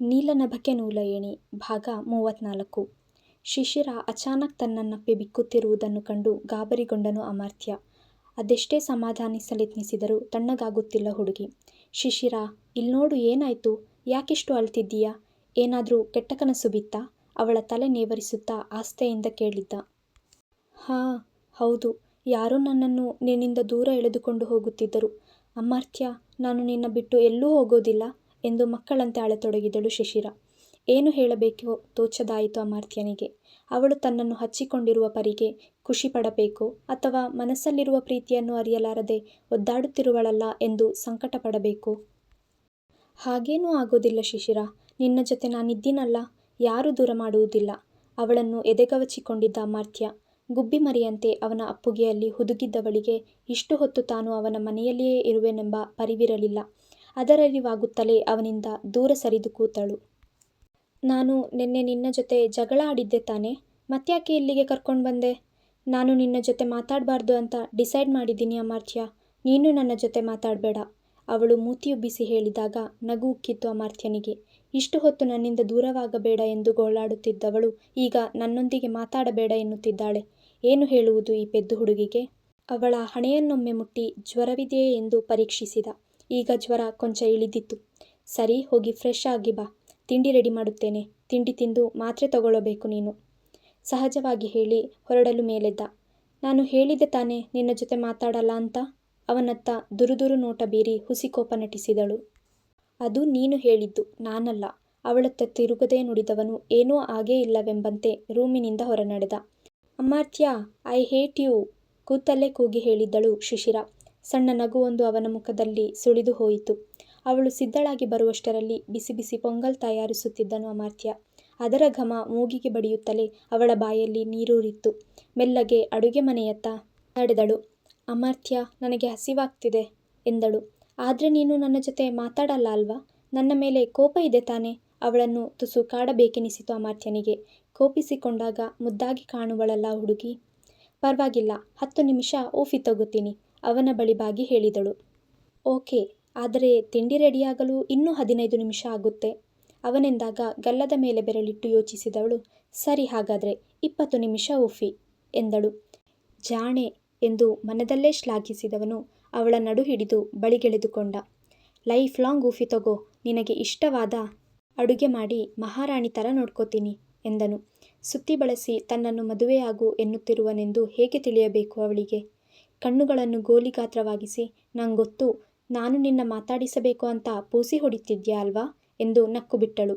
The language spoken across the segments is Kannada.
ನೀಲನಭಕ್ಕೆ ನೂಲಯಣಿ ಭಾಗ ಮೂವತ್ನಾಲ್ಕು ಶಿಶಿರ ಅಚಾನಕ್ ತನ್ನನ್ನಪ್ಪಿ ಬಿಕ್ಕುತ್ತಿರುವುದನ್ನು ಕಂಡು ಗಾಬರಿಗೊಂಡನು ಅಮರ್ತ್ಯ. ಅದೆಷ್ಟೇ ಸಮಾಧಾನಿಸಲೆತ್ನಿಸಿದರೂ ತಣ್ಣಗಾಗುತ್ತಿಲ್ಲ ಹುಡುಗಿ. ಶಿಶಿರ, ಇಲ್ನೋಡು ಏನಾಯ್ತು? ಯಾಕಿಷ್ಟು ಅಳ್ತಿದ್ದೀಯ? ಏನಾದ್ರೂ ಕೆಟ್ಟ ಕನಸು ಬಿತ್ತಾ? ಅವಳ ತಲೆ ನೇವರಿಸುತ್ತಾ ಆಸ್ಥೆಯಿಂದ ಕೇಳಿದ್ದ. ಹಾಂ, ಹೌದು. ಯಾರೋ ನನ್ನನ್ನು ನಿನ್ನಿಂದ ದೂರ ಎಳೆದುಕೊಂಡು ಹೋಗುತ್ತಿದ್ದರು. ಅಮರ್ಥ್ಯ ನಾನು ನಿನ್ನ ಬಿಟ್ಟು ಎಲ್ಲೂ ಹೋಗೋದಿಲ್ಲ ಎಂದು ಮಕ್ಕಳಂತೆ ಅಳತೊಡಗಿದಳು ಶಿಶಿರ. ಏನು ಹೇಳಬೇಕೋ ತೋಚದಾಯಿತು ಅಮರ್ತ್ಯನಿಗೆ. ಅವಳು ತನ್ನನ್ನು ಹಚ್ಚಿಕೊಂಡಿರುವ ಪರಿಗೆ ಖುಷಿಪಡಬೇಕು ಅಥವಾ ಮನಸ್ಸಲ್ಲಿರುವ ಪ್ರೀತಿಯನ್ನು ಅರಿಯಲಾರದೆ ಒದ್ದಾಡುತ್ತಿರುವಳಲ್ಲ ಎಂದು ಸಂಕಟಪಡಬೇಕು ಹಾಗೇನೂ ಆಗೋದಿಲ್ಲ ಶಿಶಿರ. ನಿನ್ನ ಜೊತೆ ನಾನಿದ್ದೀನಲ್ಲ, ಯಾರೂ ದೂರ ಮಾಡುವುದಿಲ್ಲ. ಅವಳನ್ನು ಎದೆಗವಚಿಕೊಂಡಿದ್ದ ಅಮರ್ತ್ಯ. ಗುಬ್ಬಿಮರಿಯಂತೆ ಅವನ ಅಪ್ಪುಗೆಯಲ್ಲಿ ಹುದುಗಿದ್ದವಳಿಗೆ ಇಷ್ಟು ಹೊತ್ತು ತಾನು ಅವನ ಮನೆಯಲ್ಲಿಯೇ ಇರುವೆನೆಂಬ ಪರಿವಿರಲಿಲ್ಲ. ಅದರರಿವಾಗುತ್ತಲೇ ಅವನಿಂದ ದೂರ ಸರಿದು ಕೂತಳು. ನಾನು ನಿನ್ನೆ ನಿನ್ನ ಜೊತೆ ಜಗಳ ಆಡಿದ್ದೆ ತಾನೆ, ಮತ್ತ್ಯಾಕೆ ಇಲ್ಲಿಗೆ ಕರ್ಕೊಂಡು ಬಂದೆ? ನಾನು ನಿನ್ನ ಜೊತೆ ಮಾತಾಡಬಾರ್ದು ಅಂತ ಡಿಸೈಡ್ ಮಾಡಿದ್ದೀನಿ ಅಮಾರ್ಥ್ಯ ನೀನು ನನ್ನ ಜೊತೆ ಮಾತಾಡಬೇಡ ಅವಳು ಮೂತಿಯುಬ್ಬಿಸಿ ಹೇಳಿದಾಗ ನಗು ಉಕ್ಕಿತ್ತು ಅಮಾರ್ಥ್ಯನಿಗೆ ಇಷ್ಟು ಹೊತ್ತು ನನ್ನಿಂದ ದೂರವಾಗಬೇಡ ಎಂದು ಗೋಳಾಡುತ್ತಿದ್ದವಳು ಈಗ ನನ್ನೊಂದಿಗೆ ಮಾತಾಡಬೇಡ ಎನ್ನುತ್ತಿದ್ದಾಳೆ. ಏನು ಹೇಳುವುದು ಈ ಪೆದ್ದು ಹುಡುಗಿಗೆ? ಅವಳ ಹಣೆಯನ್ನೊಮ್ಮೆ ಮುಟ್ಟಿ ಜ್ವರವಿದೆಯೇ ಎಂದು ಪರೀಕ್ಷಿಸಿದ. ಈಗ ಜ್ವರ ಕೊಂಚ ಇಳಿದಿತ್ತು. ಸರಿ ಹೋಗಿ ಫ್ರೆಶ್ ಆಗಿ ಬಾ. ತಿಂಡಿ ರೆಡಿ ಮಾಡುತ್ತೇನೆ. ತಿಂಡಿ ತಿಂದು ಮಾತ್ರೆ ತಗೊಳ್ಳಬೇಕು ನೀನು. ಸಹಜವಾಗಿ ಹೇಳಿ ಹೊರಡಲು ಮೇಲೆದ್ದ. ನಾನು ಹೇಳಿದೆ ತಾನೇ ನಿನ್ನ ಜೊತೆ ಮಾತಾಡಲ್ಲ ಅಂತ? ಅವನತ್ತ ದುರುದುರು ನೋಟ ಬೀರಿ ಹುಸಿಕೋಪ ನಟಿಸಿದಳು. ಅದು ನೀನು ಹೇಳಿದ್ದು, ನಾನಲ್ಲ. ಅವಳತ್ತ ತಿರುಗದೇ ನುಡಿದವನು ಏನೂ ಆಗೇ ಇಲ್ಲವೆಂಬಂತೆ ರೂಮಿನಿಂದ ಹೊರನಡೆದ. ಅಮ್ಮಾತ್ಯ ಐ ಹೇಟ್ ಯು ಕೂತಲ್ಲೇ ಕೂಗಿ ಹೇಳಿದ್ದಳು ಶಿಶಿರ. ಸಣ್ಣ ನಗುವೊಂದು ಅವನ ಮುಖದಲ್ಲಿ ಸುಳಿದು ಹೋಯಿತು. ಅವಳು ಸಿದ್ಧಳಾಗಿ ಬರುವಷ್ಟರಲ್ಲಿ ಬಿಸಿ ಬಿಸಿ ಪೊಂಗಲ್ ತಯಾರಿಸುತ್ತಿದ್ದನು ಅಮಾರ್ತ್ಯ ಅದರ ಘಮ ಮೂಗಿಗೆ ಬಡಿಯುತ್ತಲೇ ಅವಳ ಬಾಯಲ್ಲಿ ನೀರೂರಿತ್ತು. ಮೆಲ್ಲಗೆ ಅಡುಗೆ ಮನೆಯತ್ತ ನಡೆದಳು. ಅಮರ್ತ್ಯ, ನನಗೆ ಹಸಿವಾಗ್ತಿದೆ ಎಂದಳು. ಆದರೆ ನೀನು ನನ್ನ ಜೊತೆ ಮಾತಾಡಲ್ಲ ಅಲ್ವಾ? ನನ್ನ ಮೇಲೆ ಕೋಪ ಇದೆ ತಾನೆ ಅವಳನ್ನು ತುಸು ಕಾಡಬೇಕೆನಿಸಿತು ಅಮರ್ತ್ಯನಿಗೆ. ಕೋಪಿಸಿಕೊಂಡಾಗ ಮುದ್ದಾಗಿ ಕಾಣುವಳಲ್ಲ ಹುಡುಗಿ? ಪರವಾಗಿಲ್ಲ ಹತ್ತು ನಿಮಿಷ ಓಫಿ ತಗೋತೀನಿ ಅವನ ಬಳಿ ಬಾಗಿ ಹೇಳಿದಳು. ಓಕೆ, ಆದರೆ ತಿಂಡಿ ರೆಡಿಯಾಗಲು ಇನ್ನೂ ಹದಿನೈದು ನಿಮಿಷ ಆಗುತ್ತೆ ಅವನೆಂದಾಗ ಗಲ್ಲದ ಮೇಲೆ ಬೆರಳಿಟ್ಟು ಯೋಚಿಸಿದವಳು ಸರಿ ಹಾಗಾದರೆ ಇಪ್ಪತ್ತು ನಿಮಿಷ ಉಫಿ ಎಂದಳು. ಜಾಣೆ ಎಂದು ಮನದಲ್ಲೇ ಶ್ಲಾಘಿಸಿದವನು ಅವಳ ನಡು ಹಿಡಿದು ಬಳಿಗೆಳೆದುಕೊಂಡ. ಲೈಫ್ ಲಾಂಗ್ ಉಫಿ ತಗೋ ನಿನಗೆ ಇಷ್ಟವಾದ ಅಡುಗೆ ಮಾಡಿ ಮಹಾರಾಣಿ ಥರ ನೋಡ್ಕೋತೀನಿ ಎಂದನು. ಸುತ್ತಿ ಬಳಸಿ ತನ್ನನ್ನು ಮದುವೆಯಾಗು ಎನ್ನುತ್ತಿರುವನೆಂದು ಹೇಗೆ ತಿಳಿಯಬೇಕು ಅವಳಿಗೆ? ಕಣ್ಣುಗಳನ್ನು ಗೋಲಿಗಾತ್ರವಾಗಿಸಿ ನಂಗೊತ್ತು, ನಾನು ನಿನ್ನ ಮಾತಾಡಿಸಬೇಕು ಅಂತ ಪೂಸಿ ಹೊಡಿತಿದ್ಯಾ ಅಲ್ವಾ ಎಂದು ನಕ್ಕುಬಿಟ್ಟಳು.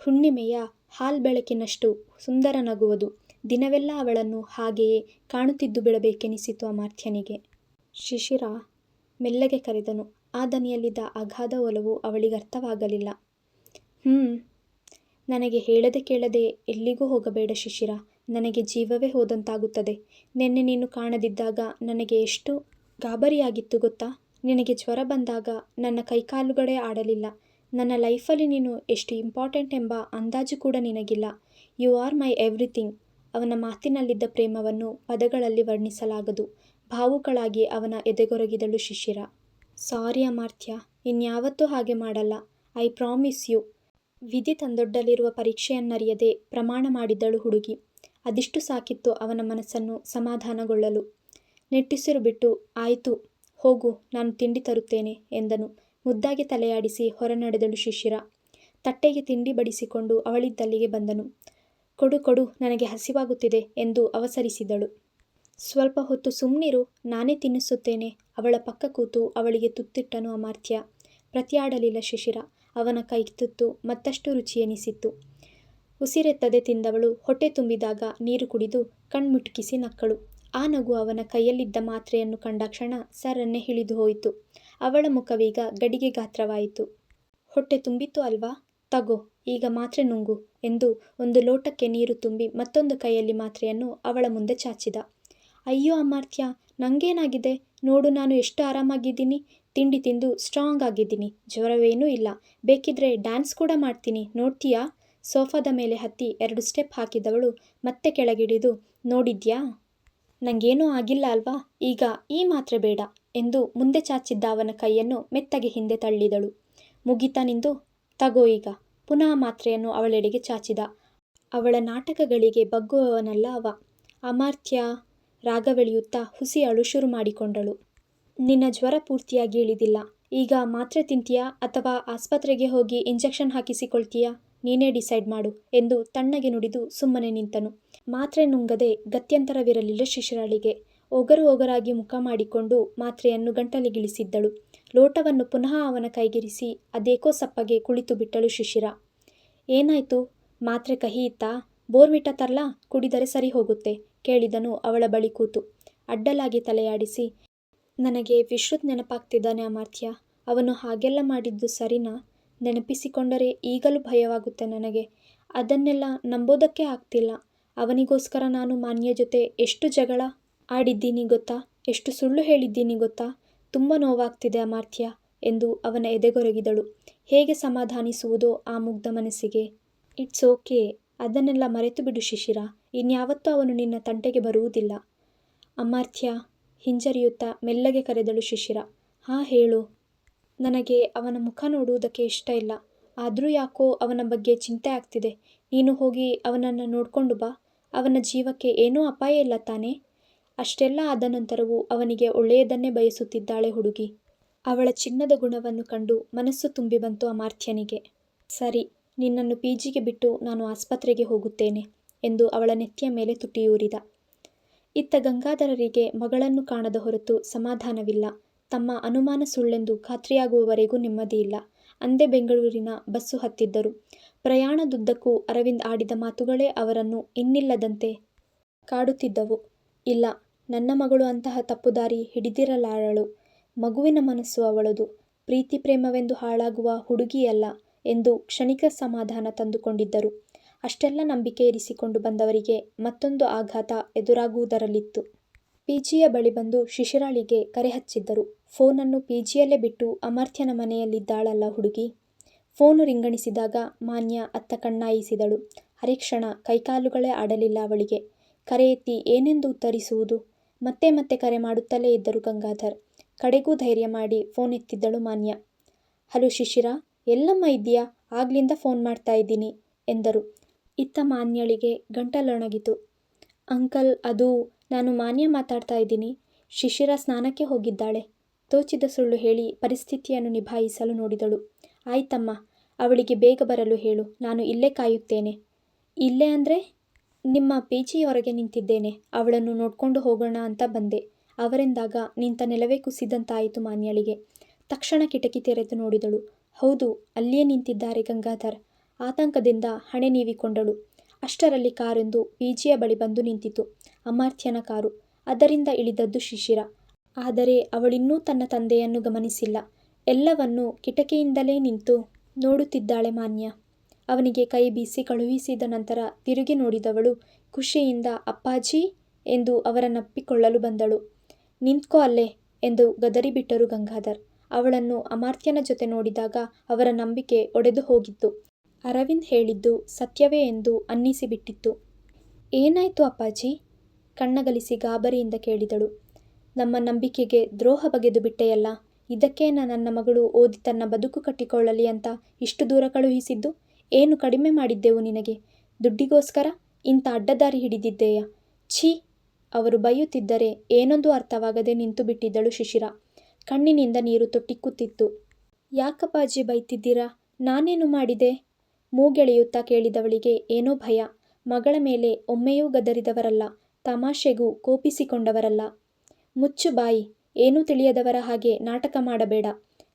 ಹುಣ್ಣಿಮೆಯ ಹಾಲ್ಬೆಳಕಿನಷ್ಟು ಸುಂದರ ನಗುವದು. ದಿನವೆಲ್ಲ ಅವಳನ್ನು ಹಾಗೆಯೇ ಕಾಣುತ್ತಿದ್ದು ಬಿಡಬೇಕೆನಿಸಿತು ಅಮರ್ತ್ಯನಿಗೆ. ಶಿಶಿರ ಮೆಲ್ಲಗೆ ಕರೆದನು. ಆ ದನಿಯಲ್ಲಿದ್ದ ಅಗಾಧ ಒಲವು ಅವಳಿಗರ್ಥವಾಗಲಿಲ್ಲ. ಹ್ಞೂ ನನಗೆ ಹೇಳದೆ ಕೇಳದೆ ಎಲ್ಲಿಗೂ ಹೋಗಬೇಡ ಶಿಶಿರ. ನನಗೆ ಜೀವವೇ ಹೋದಂತಾಗುತ್ತದೆ. ನಿನ್ನೆ ನೀನು ಕಾಣದಿದ್ದಾಗ ನನಗೆ ಎಷ್ಟು ಗಾಬರಿಯಾಗಿತ್ತು ಗೊತ್ತಾ? ನಿನಗೆ ಜ್ವರ ಬಂದಾಗ ನನ್ನ ಕೈಕಾಲುಗಳೇ ಆಡಲಿಲ್ಲ. ನನ್ನ ಲೈಫಲ್ಲಿ ನೀನು ಎಷ್ಟು ಇಂಪಾರ್ಟೆಂಟ್ ಎಂಬ ಅಂದಾಜು ಕೂಡ ನಿನಗಿಲ್ಲ. ಯು ಆರ್ ಮೈ ಎವ್ರಿಥಿಂಗ್ ಅವನ ಮಾತಿನಲ್ಲಿದ್ದ ಪ್ರೇಮವನ್ನು ಪದಗಳಲ್ಲಿ ವರ್ಣಿಸಲಾಗದು. ಭಾವುಕಳಾಗಿ ಅವನ ಎದೆಗೊರಗಿದಳು ಶಿಶಿರ. ಸಾರಿ ಅಮಾರ್ಥ್ಯ, ಇನ್ಯಾವತ್ತೂ ಹಾಗೆ ಮಾಡಲ್ಲ. ಐ ಪ್ರಾಮಿಸ್ ಯು ವಿಧಿ ತಂದೊಡ್ಡಲಿರುವ ಪರೀಕ್ಷೆಯನ್ನರಿಯದೆ ಪ್ರಮಾಣ ಮಾಡಿದ್ದಳು ಹುಡುಗಿ. ಅದಿಷ್ಟು ಸಾಕಿತ್ತು ಅವನ ಮನಸ್ಸನ್ನು ಸಮಾಧಾನಗೊಳ್ಳಲು. ನಿಟ್ಟುಸಿರು ಬಿಟ್ಟು, ಆಯಿತು, ಹೋಗು, ನಾನು ತಿಂಡಿ ತರುತ್ತೇನೆ, ಎಂದನು. ಮುದ್ದಾಗಿ ತಲೆಯಾಡಿಸಿ ಹೊರನಡೆದಳು ಶಿಶಿರ. ತಟ್ಟೆಗೆ ತಿಂಡಿ ಬಡಿಸಿಕೊಂಡು ಅವಳಿದ್ದಲ್ಲಿಗೆ ಬಂದನು. ಕೊಡು ಕೊಡು, ನನಗೆ ಹಸಿವಾಗುತ್ತಿದೆ, ಎಂದು ಅವಸರಿಸಿದಳು. ಸ್ವಲ್ಪ ಹೊತ್ತು ಸುಮ್ಮನಿರು ನಾನೇ ತಿನ್ನಿಸುತ್ತೇನೆ, ಅವಳ ಪಕ್ಕ ಕೂತು ಅವಳಿಗೆ ತುತ್ತಿಟ್ಟನು ಅಮಾರ್ಥ್ಯ ಪ್ರತಿಯಾಡಲಿಲ್ಲ ಶಿಶಿರ. ಅವನ ಕೈ ತುತ್ತು ಮತ್ತಷ್ಟು ರುಚಿಯೆನಿಸಿತ್ತು. ಉಸಿರೆತ್ತದೆ ತಿಂದವಳು ಹೊಟ್ಟೆ ತುಂಬಿದಾಗ ನೀರು ಕುಡಿದು ಕಣ್ಮುಟ್ಕಿಸಿ ನಕ್ಕಳು. ಆ ನಗು ಅವನ ಕೈಯಲ್ಲಿದ್ದ ಮಾತ್ರೆಯನ್ನು ಕಂಡ ಕ್ಷಣ ಸರನ್ನೇ ಹಿಳಿದು ಹೋಯಿತು. ಅವಳ ಮುಖವೀಗ ಗಡಿಗೆ ಗಾತ್ರವಾಯಿತು. ಹೊಟ್ಟೆ ತುಂಬಿತ್ತು ಅಲ್ವಾ? ತಗೋ, ಈಗ ಮಾತ್ರೆ ನುಂಗು ಎಂದು ಒಂದು ಲೋಟಕ್ಕೆ ನೀರು ತುಂಬಿ ಮತ್ತೊಂದು ಕೈಯಲ್ಲಿ ಮಾತ್ರೆಯನ್ನು ಅವಳ ಮುಂದೆ ಚಾಚಿದ. ಅಯ್ಯೋ ಅಮಾರ್ಥ್ಯ ನಂಗೇನಾಗಿದೆ? ನೋಡು, ನಾನು ಎಷ್ಟು ಆರಾಮಾಗಿದ್ದೀನಿ. ತಿಂಡಿ ತಿಂದು ಸ್ಟ್ರಾಂಗ್ ಆಗಿದ್ದೀನಿ. ಜ್ವರವೇನೂ ಇಲ್ಲ. ಬೇಕಿದ್ರೆ ಡ್ಯಾನ್ಸ್ ಕೂಡ ಮಾಡ್ತೀನಿ ನೋಡ್ತೀಯಾ? ಸೋಫಾದ ಮೇಲೆ ಹತ್ತಿ ಎರಡು ಸ್ಟೆಪ್ ಹಾಕಿದವಳು ಮತ್ತೆ ಕೆಳಗಿಳಿದು, ನೋಡಿದ್ಯಾ? ನಂಗೇನೂ ಆಗಿಲ್ಲ ಅಲ್ವಾ? ಈಗ ಈ ಮಾತ್ರೆ ಬೇಡ ಎಂದು ಮುಂದೆ ಚಾಚಿದ್ದ ಅವನ ಕೈಯನ್ನು ಮೆತ್ತಗೆ ಹಿಂದೆ ತಳ್ಳಿದಳು. ಮುಗೀತಾ ನಿಂದು? ತಗೋ ಈಗ ಪುನಃ ಮಾತ್ರೆಯನ್ನು ಅವಳೆಡೆಗೆ ಚಾಚಿದ. ಅವಳ ನಾಟಕಗಳಿಗೆ ಬಗ್ಗುವವನಲ್ಲ ಅವ. ಅಮಾರ್ತ್ಯ ರಾಗವೆಳೆಯುತ್ತಾ ಹುಸಿ ಅಳು ಶುರು ಮಾಡಿಕೊಂಡಳು. ನಿನ್ನ ಜ್ವರ ಪೂರ್ತಿಯಾಗಿ ಇಳಿದಿಲ್ಲ. ಈಗ ಮಾತ್ರೆ ತಿಂತೀಯಾ ಅಥವಾ ಆಸ್ಪತ್ರೆಗೆ ಹೋಗಿ ಇಂಜೆಕ್ಷನ್ ಹಾಕಿಸಿಕೊಳ್ತೀಯಾ ನೀನೇ ಡಿಸೈಡ್ ಮಾಡು ಎಂದು ತಣ್ಣಗೆ ನುಡಿದು ಸುಮ್ಮನೆ ನಿಂತನು. ಮಾತ್ರೆ ನುಂಗದೆ ಗತ್ಯಂತರವಿರಲಿಲ್ಲ ಶಿಶಿರಾಳಿಗೆ. ಒಗರು ಒಗರಾಗಿ ಮುಖ ಮಾಡಿಕೊಂಡು ಮಾತ್ರೆಯನ್ನು ಗಂಟಲಿಗಿಳಿಸಿದ್ದಳು. ಲೋಟವನ್ನು ಪುನಃ ಅವನ ಕೈಗಿರಿಸಿ ಅದೇಕೋ ಸಪ್ಪಗೆ ಕುಳಿತುಬಿಟ್ಟಳು ಶಿಶಿರ. ಏನಾಯ್ತು? ಮಾತ್ರೆ ಕಹಿಯಿತ್ತಾ? ಬೋರ್ವಿಟ ತರ್ಲಾ? ಕುಡಿದರೆ ಸರಿ ಹೋಗುತ್ತೆ ಕೇಳಿದನು ಅವಳ ಬಳಿ ಕೂತು. ಅಡ್ಡಲಾಗಿ ತಲೆಯಾಡಿಸಿ, ನನಗೆ ವಿಶ್ರುತ್ ನೆನಪಾಗ್ತಿದ್ದಾನೆ ಅಮಾರ್ಥ್ಯ ಅವನು ಹಾಗೆಲ್ಲ ಮಾಡಿದ್ದು ಸರಿನಾ? ನೆನಪಿಸಿಕೊಂಡರೆ ಈಗಲೂ ಭಯವಾಗುತ್ತೆ ನನಗೆ. ಅದನ್ನೆಲ್ಲ ನಂಬೋದಕ್ಕೆ ಆಗ್ತಿಲ್ಲ. ಅವನಿಗೋಸ್ಕರ ನಾನು ಮಾನ್ಯ ಜೊತೆ ಎಷ್ಟು ಜಗಳ ಆಡಿದ್ದೀನಿ ಗೊತ್ತಾ? ಎಷ್ಟು ಸುಳ್ಳು ಹೇಳಿದ್ದೀನಿ ಗೊತ್ತಾ? ತುಂಬ ನೋವಾಗ್ತಿದೆ ಅಮಾರ್ಥ್ಯ ಎಂದು ಅವನ ಎದೆಗೊರಗಿದಳು. ಹೇಗೆ ಸಮಾಧಾನಿಸುವುದೋ ಆ ಮುಗ್ಧ ಮನಸ್ಸಿಗೆ. It's okay. ಅದನ್ನೆಲ್ಲ ಮರೆತು ಬಿಡು ಶಿಶಿರ. ಇನ್ಯಾವತ್ತೂ ಅವನು ನಿನ್ನ ತಂಟೆಗೆ ಬರುವುದಿಲ್ಲ. ಅಮಾರ್ಥ್ಯ ಹಿಂಜರಿಯುತ್ತಾ ಮೆಲ್ಲಗೆ ಕರೆದಳು ಶಿಶಿರ. ಹಾಂ, ಹೇಳು. ನನಗೆ ಅವನ ಮುಖ ನೋಡುವುದಕ್ಕೆ ಇಷ್ಟ ಇಲ್ಲ. ಆದರೂ ಯಾಕೋ ಅವನ ಬಗ್ಗೆ ಚಿಂತೆ ಆಗ್ತಿದೆ. ನೀನು ಹೋಗಿ ಅವನನ್ನು ನೋಡಿಕೊಂಡು ಬಾ. ಅವನ ಜೀವಕ್ಕೆ ಏನೂ ಅಪಾಯ ಇಲ್ಲ ತಾನೇ? ಅಷ್ಟೆಲ್ಲ ಆದ ನಂತರವೂ ಅವನಿಗೆ ಒಳ್ಳೆಯದನ್ನೇ ಬಯಸುತ್ತಿದ್ದಾಳೆ ಹುಡುಗಿ. ಅವಳ ಚಿನ್ನದ ಗುಣವನ್ನು ಕಂಡು ಮನಸ್ಸು ತುಂಬಿ ಬಂತು ಅಮಾರ್ಥ್ಯನಿಗೆ ಸರಿ, ನಿನ್ನನ್ನು ಪಿ ಜಿಗೆ ಬಿಟ್ಟು ನಾನು ಆಸ್ಪತ್ರೆಗೆ ಹೋಗುತ್ತೇನೆ ಎಂದು ಅವಳ ನೆತ್ತಿಯ ಮೇಲೆ ತುಟಿಯೂರಿದ. ಇತ್ತ ಗಂಗಾಧರರಿಗೆ ಮಗಳನ್ನು ಕಾಣದ ಹೊರತು ಸಮಾಧಾನವಿಲ್ಲ. ತಮ್ಮ ಅನುಮಾನ ಸುಳ್ಳೆಂದು ಖಾತ್ರಿಯಾಗುವವರೆಗೂ ನೆಮ್ಮದಿಯಿಲ್ಲ. ಅಂದೇ ಬೆಂಗಳೂರಿನ ಬಸ್ಸು ಹತ್ತಿದ್ದರು. ಪ್ರಯಾಣದುದ್ದಕ್ಕೂ ಅರವಿಂದ್ ಆಡಿದ ಮಾತುಗಳೇ ಅವರನ್ನು ಇನ್ನಿಲ್ಲದಂತೆ ಕಾಡುತ್ತಿದ್ದವು. ಇಲ್ಲ, ನನ್ನ ಮಗಳು ಅಂತಹ ತಪ್ಪುದಾರಿ ಹಿಡಿದಿರಲಾರಳು. ಮಗುವಿನ ಮನಸ್ಸು ಅವಳದು. ಪ್ರೀತಿ ಪ್ರೇಮವೆಂದು ಹಾಳಾಗುವ ಹುಡುಗಿಯಲ್ಲ ಎಂದು ಕ್ಷಣಿಕ ಸಮಾಧಾನ ತಂದುಕೊಂಡಿದ್ದರು. ಅಷ್ಟೆಲ್ಲ ನಂಬಿಕೆ ಇರಿಸಿಕೊಂಡು ಬಂದವರಿಗೆ ಮತ್ತೊಂದು ಆಘಾತ ಎದುರಾಗುವುದರಲ್ಲಿತ್ತು. ಪಿಜಿಯ ಬಳಿ ಬಂದು ಶಿಶಿರಾಳಿಗೆ ಕರೆ ಹಚ್ಚಿದ್ದರು. ಫೋನನ್ನು ಪಿಜಿಯಲ್ಲೇ ಬಿಟ್ಟು ಅಮರ್ಥ್ಯನ ಮನೆಯಲ್ಲಿದ್ದಾಳಲ್ಲ ಹುಡುಗಿ. ಫೋನು ರಿಂಗಣಿಸಿದಾಗ ಮಾನ್ಯ ಅತ್ತ ಕಣ್ಣಾಯಿಸಿದಳು. ಅರೆಕ್ಷಣ ಕೈಕಾಲುಗಳೇ ಆಡಲಿಲ್ಲ ಅವಳಿಗೆ. ಕರೆ ಎತ್ತಿ ಏನೆಂದು ಉತ್ತರಿಸುವುದು? ಮತ್ತೆ ಮತ್ತೆ ಕರೆ ಮಾಡುತ್ತಲೇ ಇದ್ದರು ಗಂಗಾಧರ್. ಕಡೆಗೂ ಧೈರ್ಯ ಮಾಡಿ ಫೋನ್ ಎತ್ತಿದ್ದಳು ಮಾನ್ಯ. ಹಲೋ ಶಿಶಿರ, ಎಲ್ಲಮ್ಮ ಇದ್ದೀಯಾ? ಆಗ್ಲಿಂದ ಫೋನ್ ಮಾಡ್ತಾ ಇದ್ದೀನಿ ಎಂದರು. ಇತ್ತ ಮಾನ್ಯಳಿಗೆ ಗಂಟಲೊಣಗಿತು. ಅಂಕಲ್ ಅದು, ನಾನು ಮಾನ್ಯ ಮಾತಾಡ್ತಾ ಇದ್ದೀನಿ. ಶಿಶಿರ ಸ್ನಾನಕ್ಕೆ ಹೋಗಿದ್ದಾಳೆ. ತೋಚಿದ ಸುಳ್ಳು ಹೇಳಿ ಪರಿಸ್ಥಿತಿಯನ್ನು ನಿಭಾಯಿಸಲು ನೋಡಿದಳು. ಆಯ್ತಮ್ಮ, ಅವಳಿಗೆ ಬೇಗ ಬರಲು ಹೇಳು. ನಾನು ಇಲ್ಲೇ ಕಾಯುತ್ತೇನೆ. ಇಲ್ಲೇ ಅಂದರೆ ನಿಮ್ಮ ಹೊರಗೆ ನಿಂತಿದ್ದೇನೆ. ಅವಳನ್ನು ನೋಡ್ಕೊಂಡು ಹೋಗೋಣ ಅಂತ ಬಂದೆ ಅವರೆಂದಾಗ ನಿಂತ ನೆಲವೇ ಕುಸಿದಂತಾಯಿತು ಮಾನ್ಯಳಿಗೆ. ತಕ್ಷಣ ಕಿಟಕಿ ತೆರೆದು ನೋಡಿದಳು. ಹೌದು, ಅಲ್ಲಿಯೇ ನಿಂತಿದ್ದಾರೆ ಗಂಗಾಧರ್. ಆತಂಕದಿಂದ ಹಣೆ ನೀವಿಕೊಂಡಳು. ಅಷ್ಟರಲ್ಲಿ ಕಾರೊಂದು ಪಿಜಿಯ ಬಳಿ ಬಂದು ನಿಂತಿತು. ಅಮಾರ್ಥ್ಯನ ಕಾರು. ಅದರಿಂದ ಇಳಿದದ್ದು ಶಿಶಿರ. ಆದರೆ ಅವಳಿನ್ನೂ ತನ್ನ ತಂದೆಯನ್ನು ಗಮನಿಸಿಲ್ಲ. ಎಲ್ಲವನ್ನೂ ಕಿಟಕಿಯಿಂದಲೇ ನಿಂತು ನೋಡುತ್ತಿದ್ದಾಳೆ ಮಾನ್ಯ. ಅವನಿಗೆ ಕೈ ಬೀಸಿ ಕಳುಹಿಸಿದ ನಂತರ ತಿರುಗಿ ನೋಡಿದವಳು, ಖುಷಿಯಿಂದ ಅಪ್ಪಾಜಿ ಎಂದು ಅವರನ್ನಪ್ಪಿಕೊಳ್ಳಲು ಬಂದಳು. ನಿಂತ್ಕೋ ಅಲ್ಲೇ ಎಂದು ಗದರಿಬಿಟ್ಟರು ಗಂಗಾಧರ್. ಅವಳನ್ನು ಅಮಾತ್ಯನ ಜೊತೆ ನೋಡಿದಾಗ ಅವರ ನಂಬಿಕೆ ಒಡೆದು ಹೋಗಿತ್ತು. ಅರವಿಂದ್ ಹೇಳಿದ್ದು ಸತ್ಯವೇ ಎಂದು ಅನ್ನಿಸಿಬಿಟ್ಟಿತ್ತು. ಏನಾಯ್ತು ಅಪ್ಪಾಜಿ ಕಣ್ಣಗಲಿಸಿ ಗಾಬರಿಯಿಂದ ಕೇಳಿದಳು. ನಮ್ಮ ನಂಬಿಕೆಗೆ ದ್ರೋಹ ಬಗೆದು ಬಿಟ್ಟೆಯಲ್ಲ ಇದಕ್ಕೇನ ನನ್ನ ಮಗಳು ಓದಿ ತನ್ನ ಬದುಕು ಕಟ್ಟಿಕೊಳ್ಳಲಿ ಅಂತ ಇಷ್ಟು ದೂರ ಕಳುಹಿಸಿದ್ದು? ಏನು ಕಡಿಮೆ ಮಾಡಿದ್ದೆವು ನಿನಗೆ? ದುಡ್ಡಿಗೋಸ್ಕರ ಇಂಥ ಅಡ್ಡದಾರಿ ಹಿಡಿದಿದ್ದೇಯ ಛೀ ಅವರು ಬೈಯುತ್ತಿದ್ದರೆ ಏನೊಂದು ಅರ್ಥವಾಗದೆ ನಿಂತುಬಿಟ್ಟಿದ್ದಳು ಶಿಶಿರ. ಕಣ್ಣಿನಿಂದ ನೀರು ತೊಟ್ಟಿಕ್ಕುತ್ತಿತ್ತು. ಯಾಕಪ್ಪಾಜಿ ಬೈತಿದ್ದೀರಾ? ನಾನೇನು ಮಾಡಿದೆ? ಮೂಗೆಳೆಯುತ್ತಾ ಕೇಳಿದವಳಿಗೆ ಏನೋ ಭಯ. ಮಗಳ ಮೇಲೆ ಒಮ್ಮೆಯೂ ಗದರಿದವರಲ್ಲ. ತಮಾಷೆಗೂ ಕೋಪಿಸಿಕೊಂಡವರಲ್ಲ. ಮುಚ್ಚು ಬಾಯಿ. ಏನೂ ತಿಳಿಯದವರ ಹಾಗೆ ನಾಟಕ ಮಾಡಬೇಡ.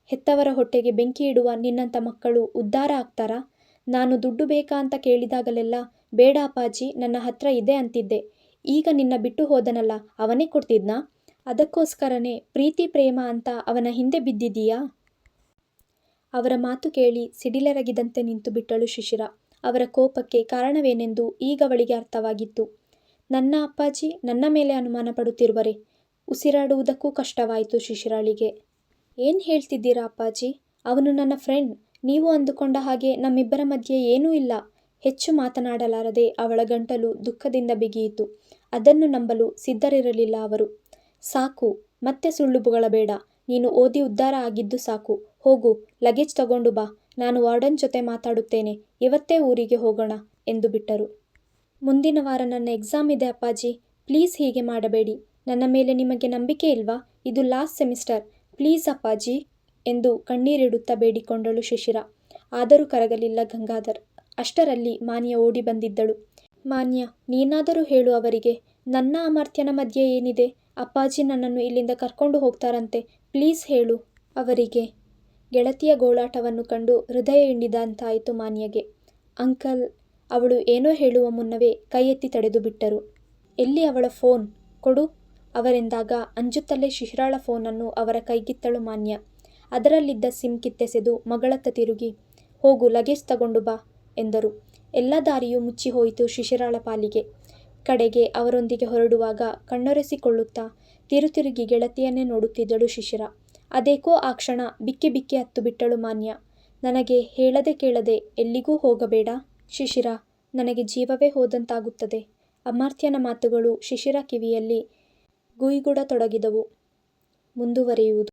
ಹೆತ್ತವರ ಹೊಟ್ಟೆಗೆ ಬೆಂಕಿ ಇಡುವ ನಿನ್ನಂಥ ಮಕ್ಕಳು ಉದ್ಧಾರ ಆಗ್ತಾರಾ? ನಾನು ದುಡ್ಡು ಬೇಕಾ ಅಂತ ಕೇಳಿದಾಗಲೆಲ್ಲ, ಬೇಡ ಅಪ್ಪಾಜಿ, ನನ್ನ ಹತ್ರ ಇದೆ ಅಂತಿದ್ದೆ. ಈಗ ನಿನ್ನ ಬಿಟ್ಟು ಹೋದನಲ್ಲ, ಅವನೇ ಕೊಡ್ತಿದ್ನಾ? ಅದಕ್ಕೋಸ್ಕರನೇ ಪ್ರೀತಿ, ಪ್ರೇಮ ಅಂತ ಅವನ ಹಿಂದೆ ಬಿದ್ದಿದ್ದೀಯಾ? ಅವರ ಮಾತು ಕೇಳಿ ಸಿಡಿಲೆರಗಿದಂತೆ ನಿಂತುಬಿಟ್ಟಳು ಶಿಶಿರ. ಅವರ ಕೋಪಕ್ಕೆ ಕಾರಣವೇನೆಂದು ಈಗವಳಿಗೆ ಅರ್ಥವಾಗಿತ್ತು. ನನ್ನ ಅಪ್ಪಾಜಿ ನನ್ನ ಮೇಲೆ ಅನುಮಾನ ಪಡುತ್ತಿರುವರೆ? ಉಸಿರಾಡುವುದಕ್ಕೂ ಕಷ್ಟವಾಯಿತು ಶಿಶಿರಾಳಿಗೆ. ಏನು ಹೇಳ್ತಿದ್ದೀರಾ ಅಪ್ಪಾಜಿ? ಅವನು ನನ್ನ ಫ್ರೆಂಡ್. ನೀವು ಅಂದುಕೊಂಡ ಹಾಗೆ ನಮ್ಮಿಬ್ಬರ ಮಧ್ಯೆ ಏನೂ ಇಲ್ಲ. ಹೆಚ್ಚು ಮಾತನಾಡಲಾರದೆ ಅವಳ ಗಂಟಲು ದುಃಖದಿಂದ ಬಿಗಿಯಿತು. ಅದನ್ನು ನಂಬಲು ಸಿದ್ಧರಿರಲಿಲ್ಲ ಅವರು. ಸಾಕು, ಮತ್ತೆ ಸುಳ್ಳು ಬೇಡ ನೀನು ಓದಿ ಉದ್ಧಾರ ಆಗಿದ್ದು ಸಾಕು. ಹೋಗು, ಲಗೇಜ್ ತಗೊಂಡು ಬಾ. ನಾನು ವಾರ್ಡನ್ ಜೊತೆ ಮಾತಾಡುತ್ತೇನೆ. ಇವತ್ತೇ ಊರಿಗೆ ಹೋಗೋಣ ಎಂದು ಬಿಟ್ಟರು. ಮುಂದಿನ ವಾರ ನನ್ನ ಎಕ್ಸಾಮ್ ಇದೆ ಅಪ್ಪಾಜಿ. ಪ್ಲೀಸ್ ಹೀಗೆ ಮಾಡಬೇಡಿ. ನನ್ನ ಮೇಲೆ ನಿಮಗೆ ನಂಬಿಕೆ ಇಲ್ವಾ? ಇದು ಲಾಸ್ಟ್ ಸೆಮಿಸ್ಟರ್. ಪ್ಲೀಸ್ ಅಪ್ಪಾಜಿ ಎಂದು ಕಣ್ಣೀರಿಡುತ್ತಾ ಬೇಡಿಕೊಂಡಳು ಶಿಶಿರ. ಆದರೂ ಕರಗಲಿಲ್ಲ ಗಂಗಾಧರ್. ಅಷ್ಟರಲ್ಲಿ ಮಾನ್ಯ ಓಡಿ ಬಂದಿದ್ದಳು. ಮಾನ್ಯ ನೀನಾದರೂ ಹೇಳು ಅವರಿಗೆ ನನ್ನ ಅಮರ್ಥ್ಯನ ಮಧ್ಯೆ ಏನಿದೆ? ಅಪ್ಪಾಜಿ ನನ್ನನ್ನು ಇಲ್ಲಿಂದ ಕರ್ಕೊಂಡು ಹೋಗ್ತಾರಂತೆ. ಪ್ಲೀಸ್ ಹೇಳು ಅವರಿಗೆ. ಗೆಳತಿಯ ಗೋಳಾಟವನ್ನು ಕಂಡು ಹೃದಯ ಹಿಂಡಿದಂತಾಯಿತು ಮಾನ್ಯಗೆ. ಅಂಕಲ್, ಅವಳು ಏನೋ ಹೇಳುವ ಮುನ್ನವೇ ಕೈ ಎತ್ತಿ ತಡೆದು ಬಿಟ್ಟರು. ಎಲ್ಲಿ ಅವಳ ಫೋನ್? ಕೊಡು. ಅವರೆಂದಾಗ ಅಂಜುತ್ತಲೇ ಶಿಶಿರಾಳ ಫೋನನ್ನು ಅವರ ಕೈಗಿತ್ತಳು ಮಾನ್ಯ. ಅದರಲ್ಲಿದ್ದ ಸಿಮ್ ಕಿತ್ತೆಸೆದು ಮಗಳತ್ತ ತಿರುಗಿ, ಹೋಗು, ಲಗೇಜ್ ತಗೊಂಡು ಬಾ ಎಂದರು. ಎಲ್ಲ ದಾರಿಯೂ ಮುಚ್ಚಿಹೋಯಿತು ಶಿಶಿರಾಳ ಪಾಲಿಗೆ. ಕಡೆಗೆ ಅವರೊಂದಿಗೆ ಹೊರಡುವಾಗ ಕಣ್ಣೊರೆಸಿಕೊಳ್ಳುತ್ತಾ ತಿರುತಿರುಗಿ ಗೆಳತಿಯನ್ನೇ ನೋಡುತ್ತಿದ್ದಳು ಶಿಶಿರ. ಅದೇಕೋ ಆ ಕ್ಷಣ ಬಿಕ್ಕಿ ಬಿಕ್ಕಿ ಹತ್ತು ಬಿಟ್ಟಳು ಮಾನ್ಯ. ನನಗೆ ಹೇಳದೆ ಕೇಳದೆ ಎಲ್ಲಿಗೂ ಹೋಗಬೇಡ. ಶಿಶಿರ, ನನಗೆ ಜೀವವೇ ಹೋದಂತಾಗುತ್ತದೆ. ಅಮರ್ಥ್ಯನ ಮಾತುಗಳು ಶಿಶಿರ ಕಿವಿಯಲ್ಲಿ ಗುಯ್ಗುಡತೊಡಗಿದವು. ಮುಂದುವರಿಯುವುದು.